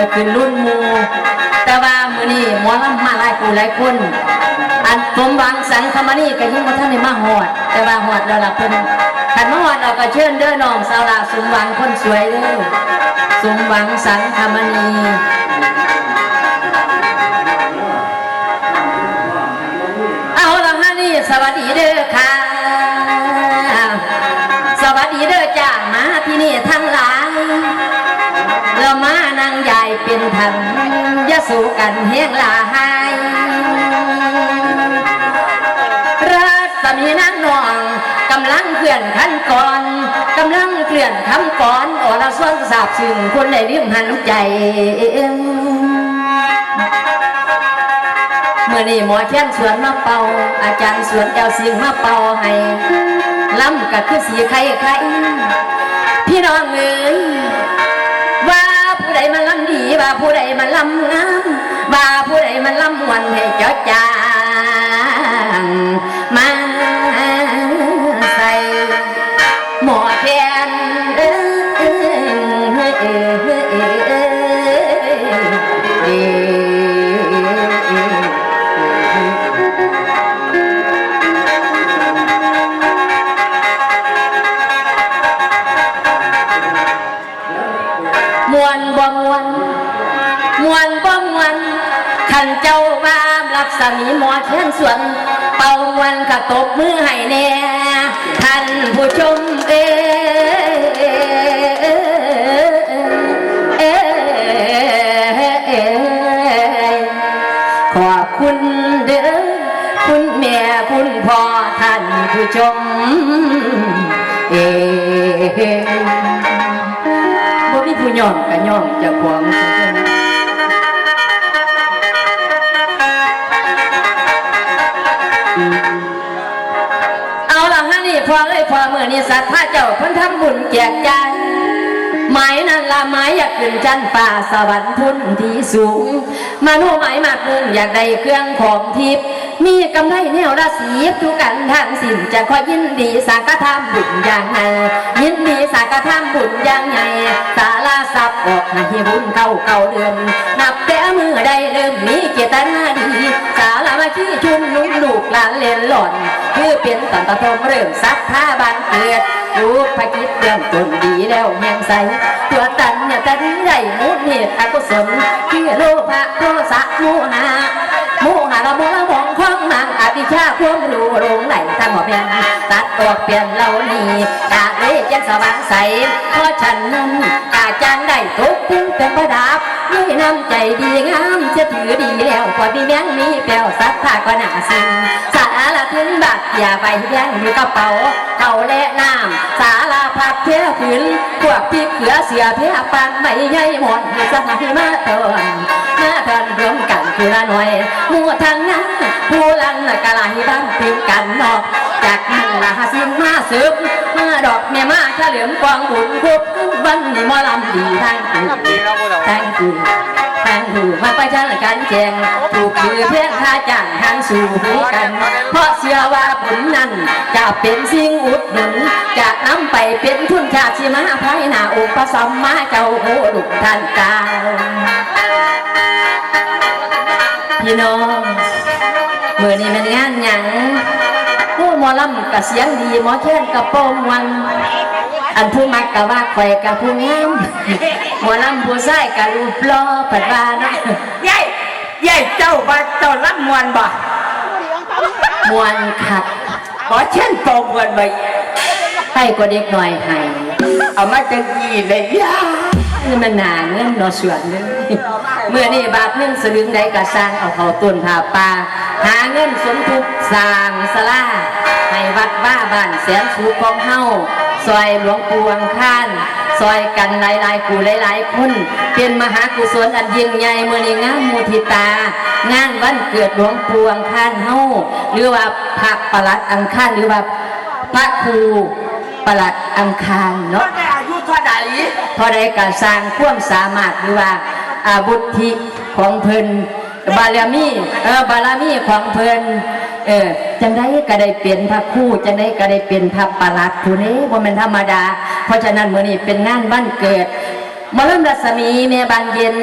อยขึ้นรุ่นมูแต่ว่ามือนี่หมอลำมาหลายผู้หลายคนอันสมหวังสังคมนี่ก็ยังมาท่านในมาหอด แต่ว่าหอดเราละเพิ่นขันมาหอดเราก็เชิญเด้อน้องสาวลาสมหวังคนสวยเด้อสมหวังสังคมนี เป็นทันยะสู่กันเฮียงหลายรัศมีนางนองกำลังเคลื่อนขั้นก่อนกำลังเคลื่อนคำก่อนอรส่วนสาบซึ่งคนได้ลืมหันใจเมื่อนี้หมอเทียนสวนมาเป่า อาจารย์สวนแก้วสิงมาเป่าให้ล้ำก็คือสีไข่ไข่พี่น้องเอ๋ย ผู้ใดมาลำงามว่าผู้ใดมาลำวันให้เจ้าจางมาใส่หมอแทนเออเออเออเออ สวนเป่ามวนกระตบมือให้แน่ท่านผู้ชมเอ้เอ้เอ้ขอบคุณเด้อคุณแม่คุณพ่อท่านผู้ชมเอ้บ่มีผู้ย่อมก็ย่อมจะควา พอเลยพอเมื่อนี้สัตว์พระเจ้าเพิ่นทำบุญแจกจ่ายหมายนั่นละหมายอยากขึ้นจันป่าสวรรค์พุ่นที่สูง มาโนหมายมากมุ่งอยากได้เครื่องของทิพย์มีกำไรแนวราศีทุกกันทางสินจะขอยินดีสังฆทานบุญอย่างไงยินดีสังฆทานบุญอย่างไงสาราทรัพย์ออกให้บุญเก่าเก่าเดิมนับแต่มือใดเริ่มมีเจตนาดี สารามาขี้ชุมนุมลูกหลานเล่นหล่อน คือเป็นตอนตะทมเริ่มซักผ้าบานเกิดรูปพระคิดเริ่มต้นดีแล้วแหงใสตัวตันเนี่ยตันใหญ่มุดเหตุอกุศลคือโลภะโทสะโมหะโมหะละโมละมองของนางอภิชาความรู้ลงไหลทางหัวเพียนตัดออกเปลี่ยนเหล่านี้กาเลยจังสว่างใสเพราะฉันนั้นอาจารย์ได้ตกถึงเป็นประดับมีน้ำใจดีงามจะถือดีแล้วกว่ามีแบงมีแปลวสัทธาก็หนาซึ้ง สาระถึงบัตรอย่าไปแบงอยู่กระเป๋าเขาและน้ำสาราพับเพียผืนพวกพี่เขือเสียเพียปันไม่ใหญ่หมดสถานที่มาเถินมาเถินรวมกันคือละหน่อยมู่ทางนั้นผู้ลันน่ะกะลายบ้านพิมกันนอกจากนั้นละหาสิ่งมาสืบมาดอกแม่มาเฉลิมกวางบุญคุบวันนี้มอลำดีทางคือทางคือ ทางคือมาประชันกันแจงถูกคือเพียงท่าจ้างทางสู่หูกัน เพราะเชื่อว่าผลนั้นจะเป็นสิ่งอุดหนุนจะนำไปเป็นทุนชาติมาภายหน้าอุปสมมาเจ้าโหดุท่านกาพี่น้องเมื่อนี้มันงานหยังผู้หมอลำกับเสียงดีหมอแค้นกับโป้มวัน อันผู้มักกับว่าข่อยกับผู้งามหมอลำผู้ใส่กับรูปหล่อปัดว่าเนาะยายยายเจ้าบ่เจ้ารับมวนบ่มวนคักขอเช่นโตมวนบ่ให้กว่าเด็กหน่อยให้เอามาจังยี่เลยยานี่มันหนาเงินเนอสวนเลยเมื่อนี่บาทหนึงสลึงใดก็สร้างเอาเขาต้นผาป่าหาเงินสมทุกข์สร้างสลาให้วัดว่าบ้านแสนสูงของเฮา ซอยหลวงปู่วังค้านซอยกันหลายๆกูหลายๆคนเป็นมหากุศลอันยิ่งใหญ่เมื่อนี้งานมูทิตา งานวันเกิดหลวงปู่อังคารเฮาหรือว่าพระประหลัดอังคารหรือว่าพระครูประหลัดอังคารเนาะก็ได้อายุเท่าใดพอได้การสร้างความสามารถหรือว่าอาบุธิของเพิ่นบารมีเออบารมีของเพิ่น เออจังได้ก็ได้เป็นพระครู่จังได้ก็ได้เป็นพระประหลัดผู้นี้บ่แม่นธรรมดา เพราะฉะนั้นมื้อนี้เป็นงานวันเกิดหมอลำรัศมีแม่บานเย็น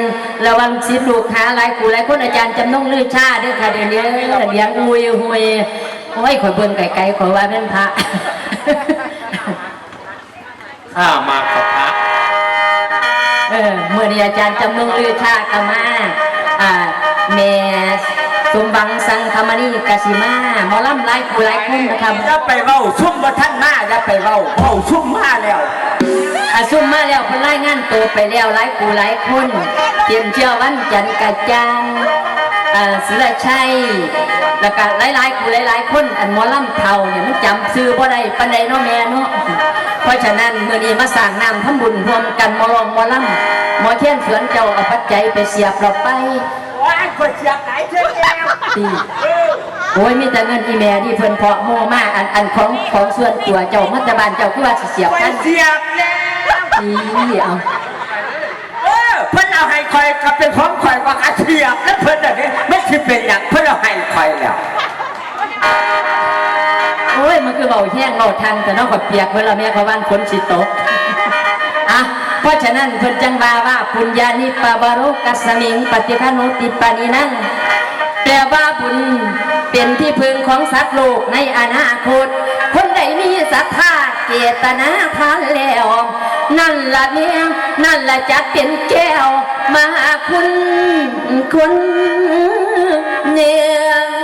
ระวังศิษย์ลูกหาหลายกูหลายคนอาจารย์จำต้องลือชาเด้วยค่ะเดี๋ยวนี้เลี้ยงอุยหุยโอ้ยข่อยเบิ่งไก่ๆข่อยว่าเป็นพระข้ามากับพระเออเมื่อนี้อาจารย์จำนงลือชาตมาอ่าแม่ส มบังสังคมณีกสิมาหมอลำหลายกูหลายคนนะครับอย่าไปเว้าซุ่มบ่ท่านมาอย่าไปเว้าเว้าซุ่มมาแล้วอาซุ่มมาแล้วเพิ่นรายงานตัวไปแล้วหลายกูหลายคนเตรียมเชื่อวันจันทร์กะจางอ่าศิลชัยแล้วก็หลายๆกูหลายๆคนอันหมอลำเท่าเนี่ยมันจำซื้อบ่ได้ปานใดเนาะแม่เนาะเพราะฉะนั้นมื้อนี้มาสร้างน้ำทำบุญรวมกันหมอลองหมอลำหมอเทียนสวนเจ้าเอาปัจจัยไปเสียบเราไปว้าย คนเสียบหลายเท่าแล้วตีโอ้ยมีแต่เงินอีแม่ที่เพิ่นเพาะโมมากอันอันของของส่วนตัวเจ้ามัตตบานเจ้าคือว่าสิเสียบไปกันเสียบแล้วตีเอาเออเพิ่นเอาให้คอยกับเป็นของคอยว่ากระเทียบแล้วเพิ่นอันนี้ไม่คิดเป็นอย่างเพิ่นเอาให้คอยแล้วโอ้ยมันคือเบาแห้งเบาทันแต่นอกกับเปียกเวลาแม่เขาบ้านฝนสิตกอะ เพราะฉะนั้นเพิ่นจังบาว่าปุญญานิปบารุกัสมิงปฏิคานุติปานินังแปลว่าบุญเป็นที่พึงของสัตว์โลกในอนาคต คนใดมีศรัทธาเจตนาทานแล้ว นั่นละเนี่ยนั่นละจะเป็นแก้ว มาคุณคนเนี่ย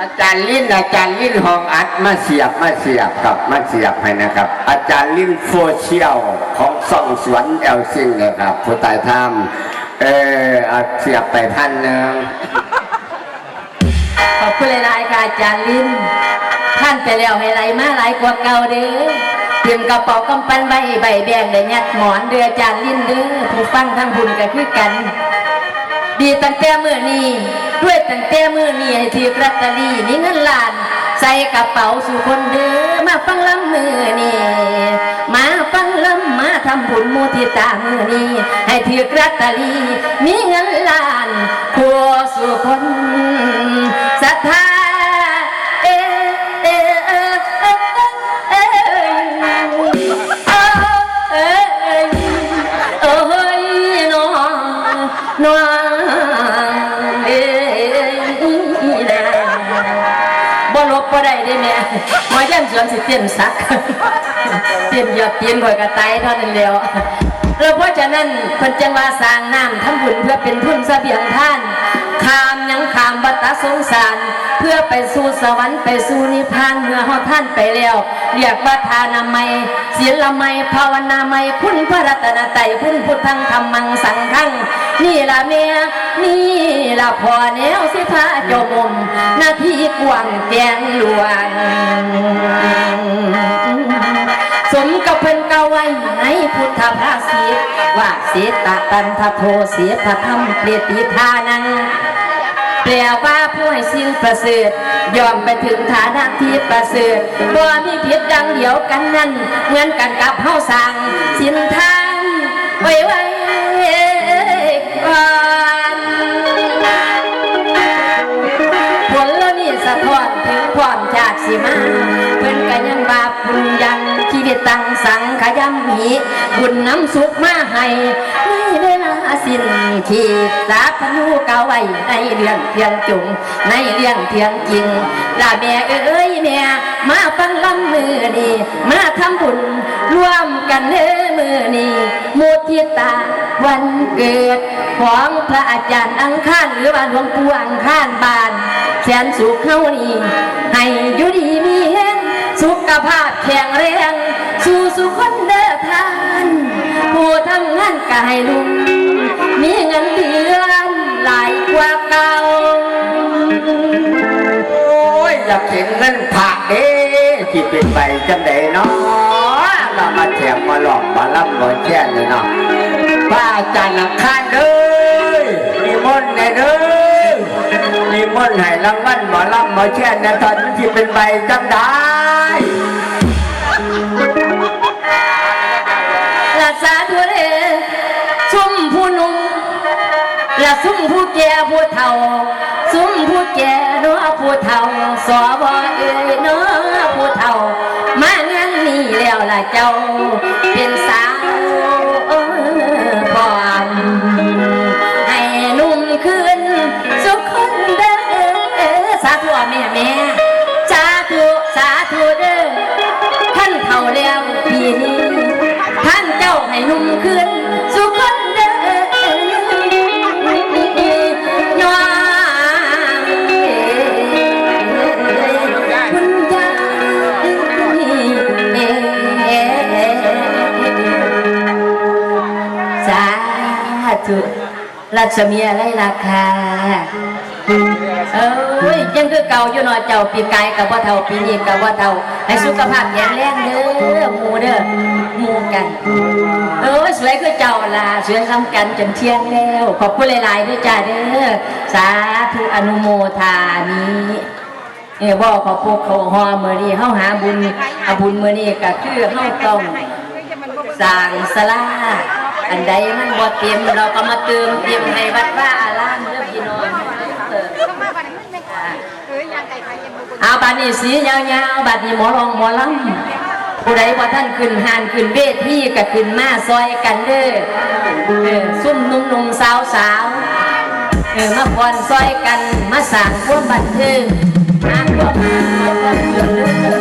อาจารย์ลิ้นอาจารย์ลิ้นห้องอัดมาเสียบมาเสียบกับมาเสียบให้นะครับ อาจารย์ลิ้นโซเชียลของส่องสวนแอลซิงนะครับผู้ตายทำเออเสียบไปพันหนึ่งขอบคุณหลายๆค่ะอาจารย์ลิ้นท่านไปแล้วให้ไหลมาหลายกว่าเก่าเด้อเตรียมกระเป๋ากำปั้นใบใบแบงได้ยัดหมอนเดืออาจารย์ลิ้นเด้อผู้ฟังทั้งบุญก็คือกัน ดีตั้งแต่เมื่อนี้ มื่อนี้ให้ถือลอตเตอรี่มีเงินล้าน ใส่กระเป๋าสู่คนเด้อมาฟังลำมือนี่มาฟังลำมาทำบุญมูทิตามือนี่ให้ถือลอตเตอรี่มีเงินล้านทั่วสู่คนศรัทธา นสวนสิเต้นสักเต้นยอดเตียนก่อยกระไตเท่านั้นแล้วเราเพราะฉะนั้นคนจังว่าสร้างน้ำทำบุญเพื่อเป็นทุนเสบียงท่านขามยังขามบั สงสาร เพื่อไปสู่สวรรค์ไปสู่นิพพานเมื่อเฮาท่านไปแล้วเรียกว่าทานามัยศีลไมัยภาวนาไมัยคุณพระรัตนตรัยคุณพุทธังธรรมังสังฆังนี่ละเมียนี่ละพอแนวสิพาเจามุมหน้าที่กว้างแกงหลวงสมกับเพิ่นเกาไว้ในพุทธภาษิตว่าเสตตันทโทเสียพระธรรมเปรติทานัง แปลว่าผู้ให้สิ่งประเสริฐยอมไปถึงฐานะที่ประเสริฐบ่มีผิดดังเดียวกันนั้นเหมือนกันกับเฮาสั่งสินทางไว้ไว้ก่อนผลแล้วนี่สะท้อนถึงความจากสิมาเพิ่นก็ยังบาปบุญยังชีวิตตังสังขยำมีบุญน้ำสุขมาให้ในเล สิ้นขีดสาพนูเก่าไว้ในเรื่องเทียงจุงในเรื่องเทียงจริงลาแม่เอ้ยแม่มาฟังลำมือนี่มาทำบุญร่วมกันเด้อมือนี่มุทิตาวันเกิดของพระอาจารย์อังคารหรือว่าหลวงปู่อังคารบานแสนสุขเข้านี่ให้อยู่ดีมีแรงสุขภาพแข็งแรง สู่สุขคนเดินทางผู้ทำงานกายลุง มีเงินเดือนหลายกว่าเก่า โอ้ยอยากเห็นเงินพระเด้ที่เป็นใบจังไดเนาะเรามาแถมมาหลอกมาล่ำมาแช่เลยเนาะพระอาจารย์อังคาเด้อมีมนต์แน่เด้อมีมนต์ให้รางวัลมาล่ำมาแช่ในตอนที่เป็นใบจังได้ละสาธุเดซุ่ ซุ้มผู้แก่ผู้เฒ่าซุ้มผู้แก่เน้อผู้เฒ่าสอบอเอ้ยเน้อผู้เฒ่ามางานนี้แล้วล่ะเจ้าเป็นสาวพร้อมให้นุ่มขึ้นสุขคนเด้อสาธุแม่แม่สาธุสาธุเด้อท่านเฒ่าแล้วปีนี้ท่านเจ้าให้นุ่มขึ้นสุขคน ธุรัเมียไรราคาเอ้ยยังคือเก่าอยู่นอเจ้าปีกายกับว่าเท่าปีนี้กับว่าเท่าให้สุขภาพแข็งแรงเด้อหมูเด้อหมูกัน เอ้ยสวยคือเจ้าล่ะสวยซ้ำกันจนเที่ยงแล้วขอบคุณหลายๆด้วยจ้าเด้อสาธุอนุโมทานี้เออบ่ขอพวกเขาหอมือนี่เข้าหาบุญอาบุญเมือนี่ก็คือเข้าต้องสร้งสลา อันใดมันบ่เตี้ยมเราก็มาเติมเตี้ยมในวัดว่าอารามเด้อพี่น้องเติมเอาบาดนี้สียาวๆบาดนี้หมอรองหมอลำผู้ใดว่าท่านขึ้นหานขึ้นเวที่กับขึ้นมาซอยกันเด้อเออซุ่มนุ่มๆสาวๆเออมาพรซอยกันมาสร้างควาบันเทิงมาร่วมานวกั